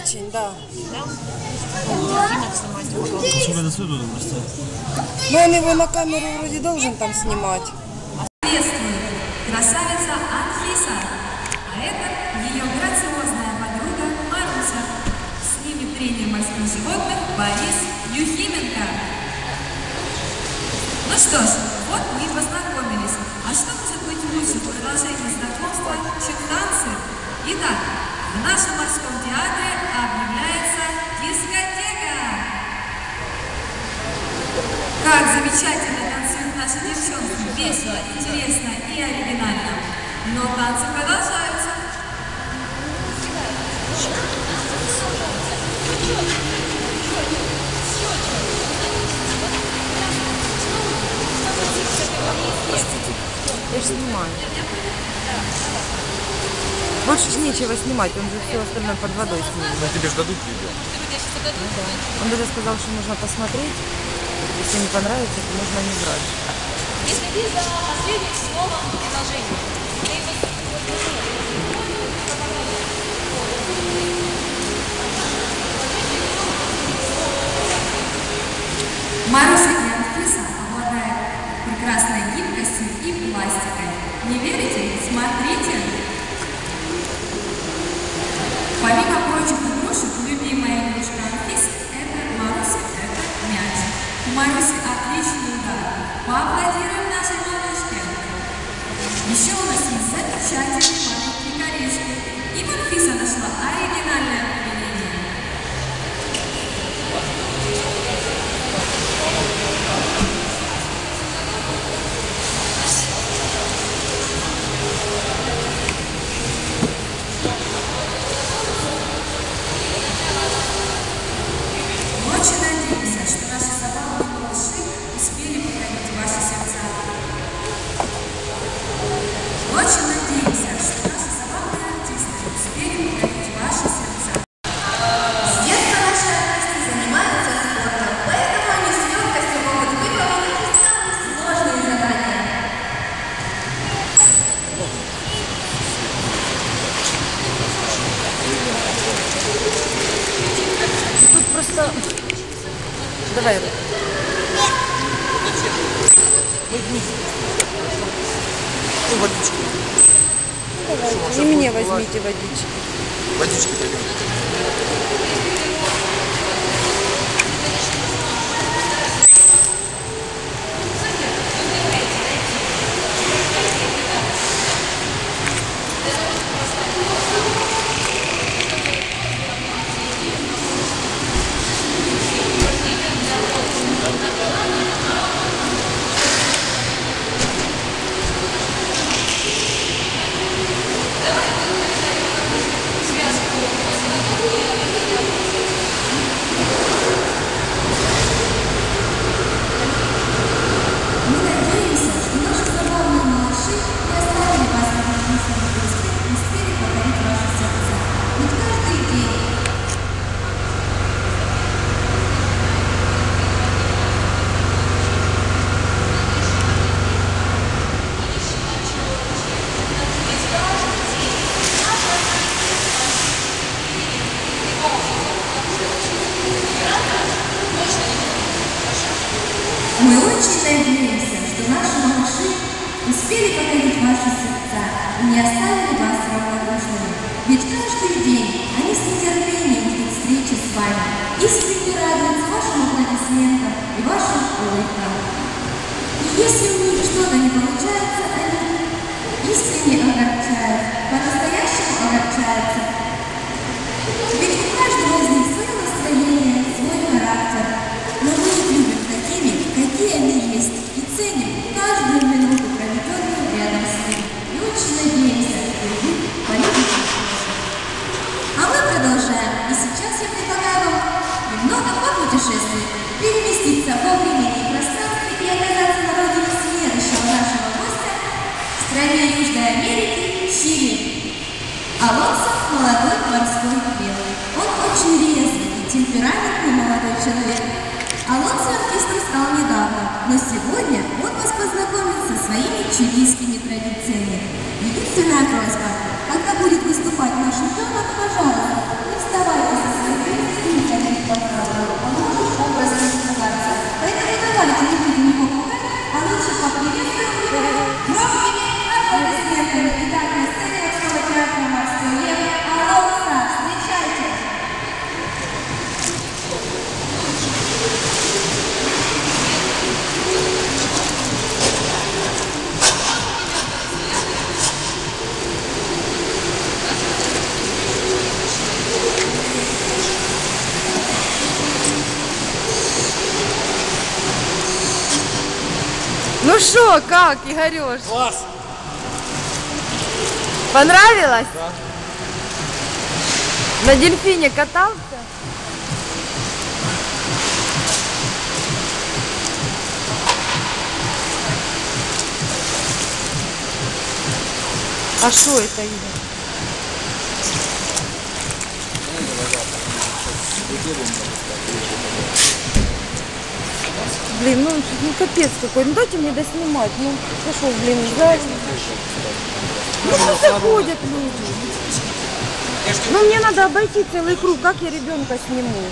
очень, да. До сюда просто? Но он его на камеру вроде должен там снимать. Приветствую! Красавица Анфиса, а это ее грациозная подруга Маруся. С ними тренер морских животных Борис Юхименко. Ну что ж, вот мы и познакомились. А что может быть лучше в продолжении знакомства, чем танцы? Итак, в нашем морском театре объявляется дискотека. Как замечательно танцуют наши девчонки. Весело, интересно и оригинально. Но танцы продолжаются. Я же снимаю. Больше же нечего снимать, он же все остальное под водой снимет. Ну тебе же дадут видео. Он даже сказал, что можно посмотреть. Если не понравится, то можно не брать. Не следи за последним словом предложения. Маруся Ну, водички. И мне возьмите водички. Водички пойдем. Не оставили вас равнодушными. Ведь каждый день они с нетерпением ждут встречи с вами, искренне радуются вашим аплодисментам и вашим улыбкам. И если у них что-то попутешествовать, переместиться во времени и пространстве и оказаться на родине следующего нашего гостя в стране Южной Америки, Чили. Алонсо – молодой морской белый. Он очень резвый и темпераментный молодой человек. Алонсо артистом стал недавно, но сегодня он вас познакомит со своими чилийскими традициями. Единственная просьба, когда будет выступать наш ребенок, пожалуйста, не вставайте со своих мест и не Thank you. Что, как, Игорёш? Класс! Понравилось? На дельфине катался? А что это, Игорь? Блин, ну, ну капец какой. Ну дайте мне доснимать. Ну, ты что, блин, ждать? Ну, что заходят люди? Ну, мне надо обойти целый круг. Как я ребенка сниму?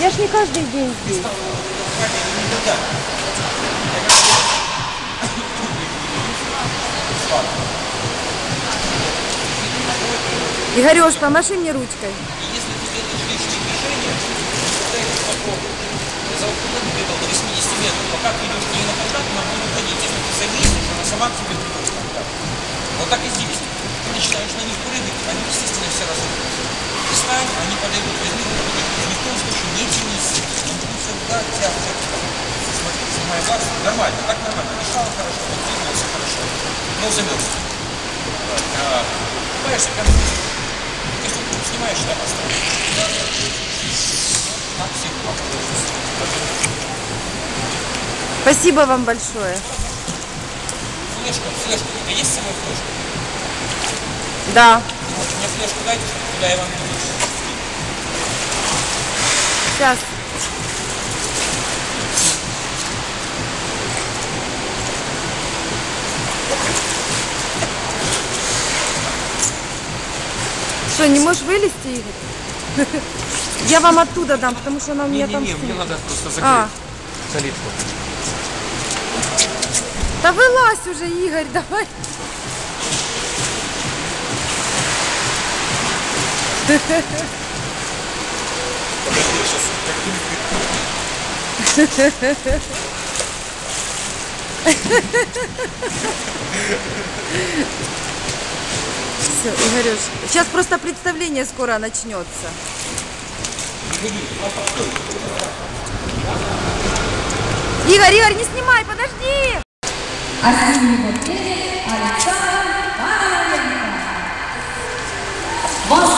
Я ж не каждый день здесь. Игорёш, помаши мне ручкой. Если ты сделаешь лишнее движение, пытаешься попробовать. За уклон где-то до 80 метров, пока ты идешь не на контакт, она будет уходить. Если ты зависнешь, она сама к тебе придет в контакт. Вот так и здесь. Ты начинаешь на них прыгать, они, естественно, все разойдутся. Встань, они подойдут, возьми ни в коем случае не тянись. Он будет все туда, тягать. Смотри, снимай вас. Нормально, так нормально. Дышал хорошо, двигался хорошо. Но замерз. Понимаешь, как ты снимаешь, да, поставишь. Так всех Спасибо вам большое. Флешка, флешка. У тебя есть с собой флешка? Да. Вот, мне флешку дайте, куда я вам буду. Сейчас. Что, не можешь вылезти, Игорь? Я вам оттуда дам, потому что она у меня там... мне надо просто закрыть А, калитку. да вылазь уже, Игорь, давай. Все, Игорюш, сейчас просто представление скоро начнется. Игорь, Игорь, не снимай, подожди! Александр. Вас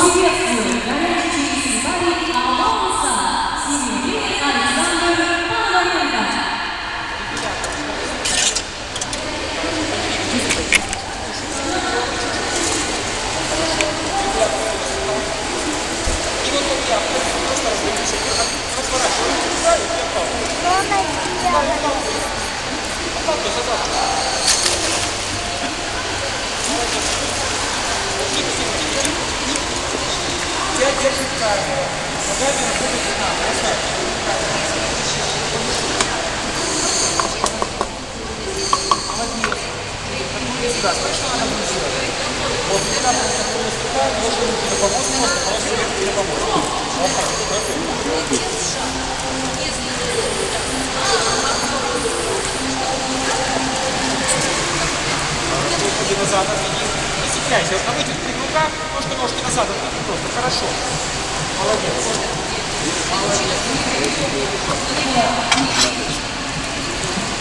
Руки назад отведи. Не стесняйся, вот на вытянутых руках, ножки ножки назад отведи просто. Хорошо. Молодец. Молодец.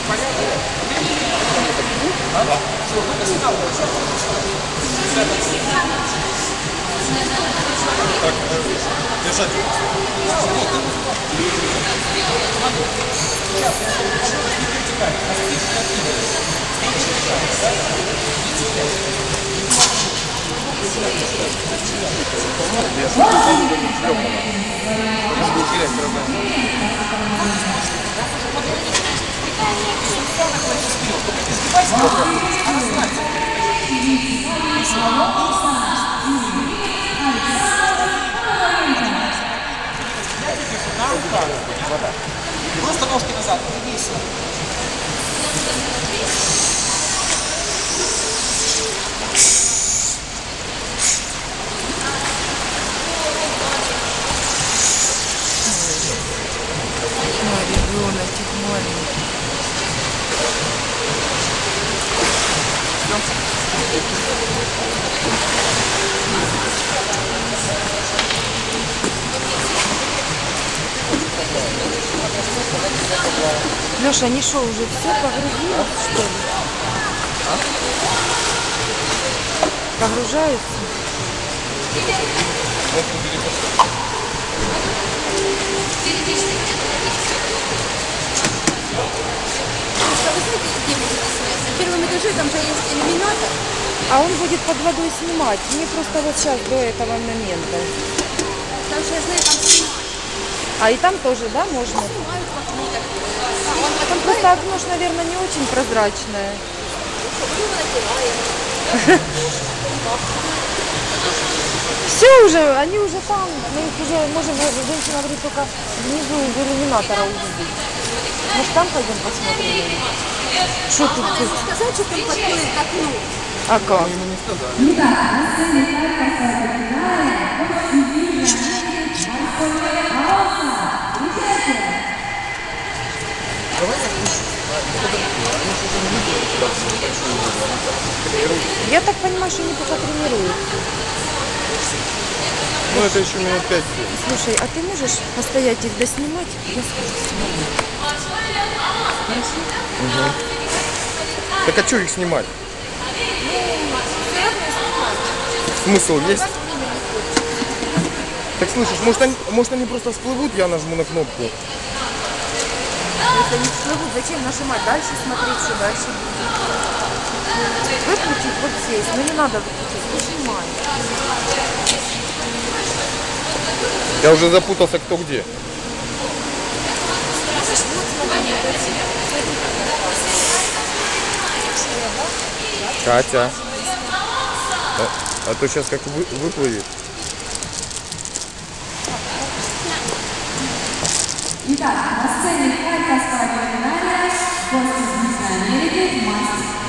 Понятно? А? Все, вы на сигнал. Так, э, держать. Она знает. И самому, и сама. Просто ножки назад, двигайся. Мой Леша, они что, уже все погрузились, что ли? Погружаются? На первом этаже там же есть иллюминатор. А он будет под водой снимать. Мне просто вот сейчас до этого момента. Там же, я знаю, там снимают. А и там тоже, да, можно? Снимают в окно так. А он Там просто окно ж, наверное, не очень прозрачное. Все уже, они уже там, мы их уже можем, женщина говорит, только внизу из иллюминатора увидеть. Может там пойдем посмотрим? Что тут? тут? сказать, что там подходит к окну. А как? Я так понимаю, что они пока тренируются. Ну это еще минут пять. Слушай, а ты можешь постоять их доснимать? Я скажу, сниму. Так а что их снимать? Смысл есть? Так слышишь, может они, может они просто всплывут, я нажму на кнопку. Если они всплывут, зачем нажимать? Дальше смотреть, что дальше будет. Выключить вот здесь. Ну не надо выключить, нажимай. Я уже запутался кто где. Катя. А, а то сейчас как вы, выплывет. Итак, на сцене Харьковского криминалия гость из Америки мастер.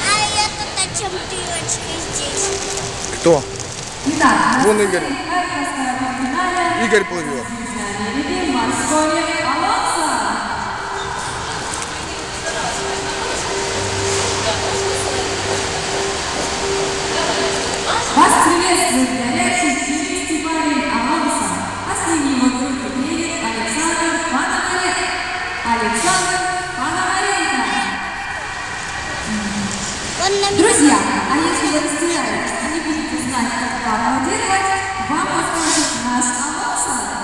А это на чем девочки здесь? Кто? Вон Игорь. Игорь плывет. Вас приветствует Друзья, а если вы растеряетесь и не будете знать, как правильно делать, вам подскажет наш Алонсо.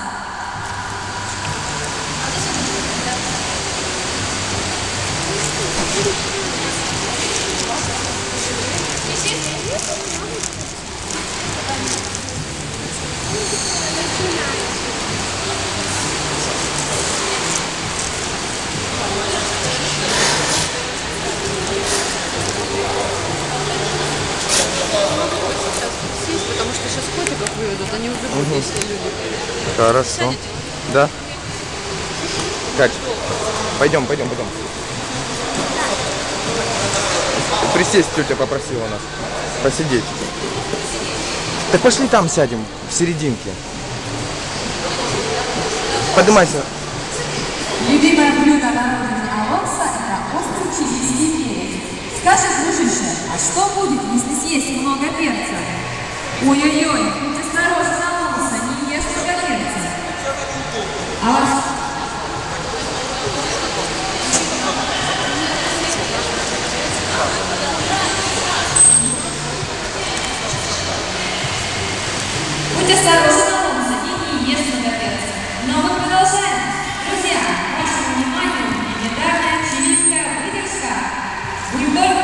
сесть, потому что сейчас котиков выведут, они убегут, если люди. Хорошо. Да? Кать, пойдем, пойдем, пойдем. Присесть тетя попросила нас. Посидеть. Так пошли там сядем, в серединке. Поднимайся. Любимое блюдо на родине Алонса – это острый чилийский перец. Скажет дружище, а что будет, если съесть много перца? Ой-ой-ой, будь осторожен,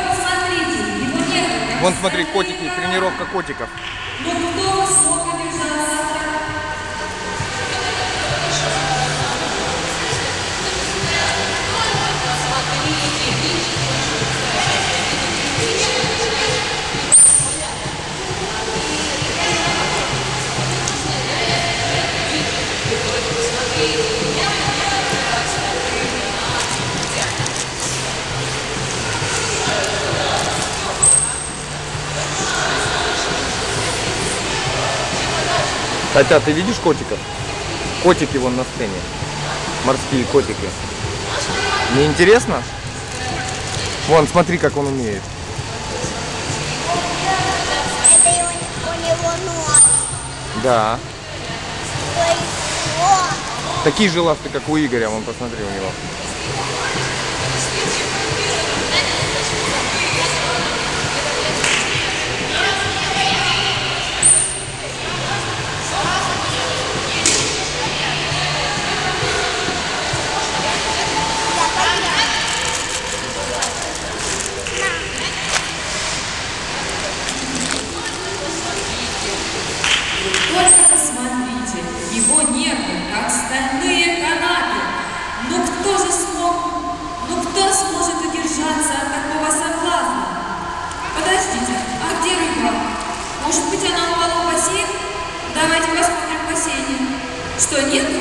посмотрите, его нет. Вон смотри, котики, тренировка котиков. Но кто Хотя ты видишь котиков? Котики вон на сцене. Морские котики. Не интересно? Вон, смотри, как он умеет. Это у, него нос. Да. Такие же ласты, как у Игоря, вон посмотри у него. Его нервы, как стальные канаты. Ну кто же смог, ну кто сможет удержаться от такого соблазна? Подождите, а где рыба? Может быть, она упала в бассейн? Давайте посмотрим в бассейне. Что, нету?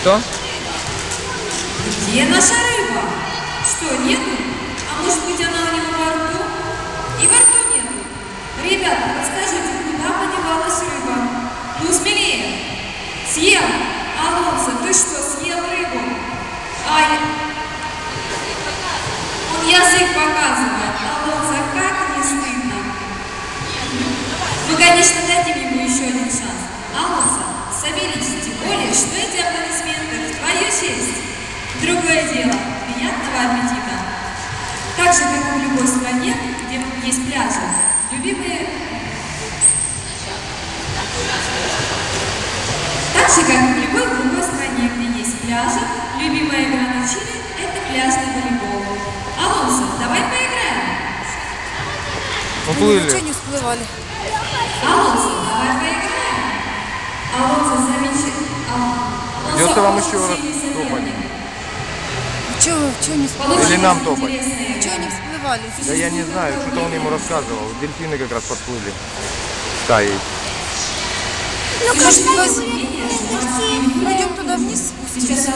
Что? Где наша рыба? Что, нету? А может быть, она у него во рту? И во рту нету. Ребята, подскажите, куда подевалась рыба? Ну, смелее. Съел. Алонсо, ты что, съел рыбу? Ай. Он язык показывает. Алонсо, как не стыдно. Ну, конечно, дадим ему еще один шанс. Алонсо, соберись, тем более, что эти аплодисменты в твою честь. Другое дело. Приятного аппетита. Так же, как и в любой стране, где есть пляжи, любимые... Так же, как и в любой другой стране, где есть пляжи, любимая игра на Чили – это пляжный волейбол. Алонсо, давай поиграем. Уплыли. Ничего не всплывали. Алонсо, давай поиграем. Алонсо, замечательно. Придется вам еще раз топать. Чего, чего не всплывали? Или нам топать. Чего не всплывали? Да я не знаю, что-то он ему рассказывал. Дельфины как раз подплыли. Стаей. Ну, может, воз- пойдем туда вниз спустимся.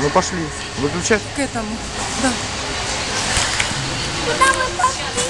Ну пошли. Выключать? к этому. Да. куда мы пошли?